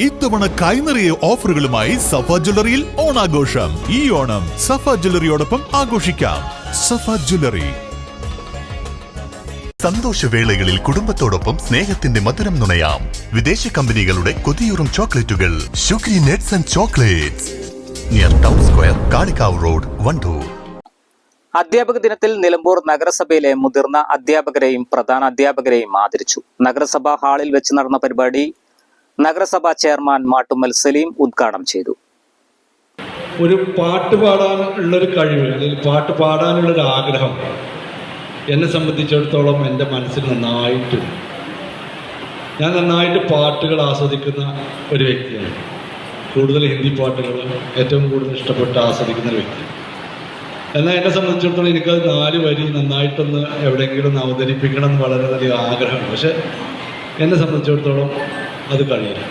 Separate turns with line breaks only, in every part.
ഇത്തവണ കൈനിറിയ ഓഫറുകളുമായി സഫ ജ്വല്ലറിയിൽ ഓണാഘോഷം. ഈ ഓണം സഫ ജ്വല്ലറിയോടൊപ്പം ആഘോഷിക്കാം. സഫ ജ്വല്ലറി.
സന്തോഷവേളകളിൽ കുടുംബത്തോടൊപ്പം സ്നേഹത്തിന്റെ മധുരം നുണയാം. വിദേശ കമ്പനികളുടെ കൊതിയൂറും ചോക്ലേറ്റുകൾ. Sugary nets and chocolates. Near town square Kalikavu road Wandoor.
അധ്യാപക ദിനത്തിൽ നിലമ്പൂർ നഗരസഭയിലെ മുതിർന്ന അധ്യാപകരെയും പ്രധാന അധ്യാപകരെയും ആദരിച്ചു. നഗരസഭാ ഹാളിൽ വെച്ച് നടന്ന പരിപാടി നഗരസഭാ ചെയർമാൻ മാട്ടുമ്മൽ സലീം ഉദ്ഘാടനം ചെയ്തു.
ഒരു പാട്ട് പാടാൻ ഉള്ളൊരു കഴിവ് അല്ലെങ്കിൽ പാട്ട് പാടാനുള്ളൊരു ആഗ്രഹം എന്നെ സംബന്ധിച്ചിടത്തോളം എന്റെ മനസ്സിൽ നന്നായിട്ടുണ്ട് ഞാൻ നന്നായിട്ട് പാട്ടുകൾ ആസ്വദിക്കുന്ന ഒരു വ്യക്തിയാണ്. കൂടുതൽ ഹിന്ദി പാട്ടുകൾ ഏറ്റവും കൂടുതൽ ഇഷ്ടപ്പെട്ട് ആസ്വദിക്കുന്ന ഒരു വ്യക്തി എന്നാൽ എന്നെ സംബന്ധിച്ചിടത്തോളം എനിക്കത് നാല് വരി നന്നായിട്ടൊന്ന് എവിടെയെങ്കിലും ഒന്ന് അവതരിപ്പിക്കണം എന്ന് വളരെ വലിയ ആഗ്രഹമാണ്. പക്ഷെ എന്നെ സംബന്ധിച്ചിടത്തോളം അത് കഴിയില്ല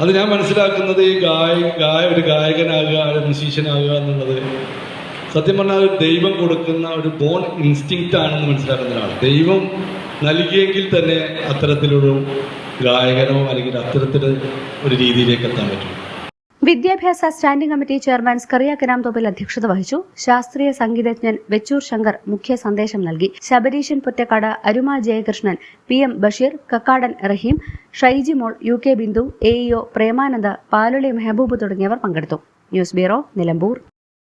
അത് ഞാൻ മനസ്സിലാക്കുന്നത് ഈ ഗായ ഗായ ഒരു ഗായകനാകുക ഒരു മ്യൂസീഷ്യനാകുക എന്നുള്ളത് സത്യം പറഞ്ഞാൽ ഒരു ദൈവം കൊടുക്കുന്ന ഒരു ബോൺ ഇൻസ്റ്റിങ്ക്റ്റ് ആണെന്ന് മനസ്സിലാക്കുന്ന ഒരാളാണ്. ദൈവം നൽകിയെങ്കിൽ തന്നെ അത്തരത്തിലൊരു ഗായകനോ അല്ലെങ്കിൽ അത്തരത്തിൽ ഒരു രീതിയിലേക്ക് എത്താൻ പറ്റും.
വിദ്യാഭ്യാസ standing committee chairman Skaria Thobil അധ്യക്ഷത വഹിച്ചു. ശാസ്ത്രീയ സംഗീതജ്ഞൻ വെച്ചൂർ ശങ്കർ മുഖ്യ സന്ദേശം നൽകി. Sabareeshan Pottakkad Aruma Jayakrishnan P M Basheer Kakkadan Raheem Shyji mol U K Bindu A EO Premananda Paluli Mehboob തുടങ്ങിയവർ പങ്കെടുത്തു. News bureau Nilambur.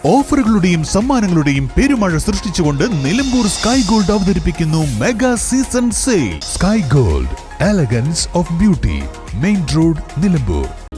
ഓഫറുകളുടെയും സമ്മാനങ്ങളുടെയും പെരുമഴ സൃഷ്ടിച്ചുകൊണ്ട് നിലമ്പൂർ സ്കൈ ഗോൾഡ് അവതരിപ്പിക്കുന്നു mega season sale. Sky gold elegance of beauty main road Nilambur.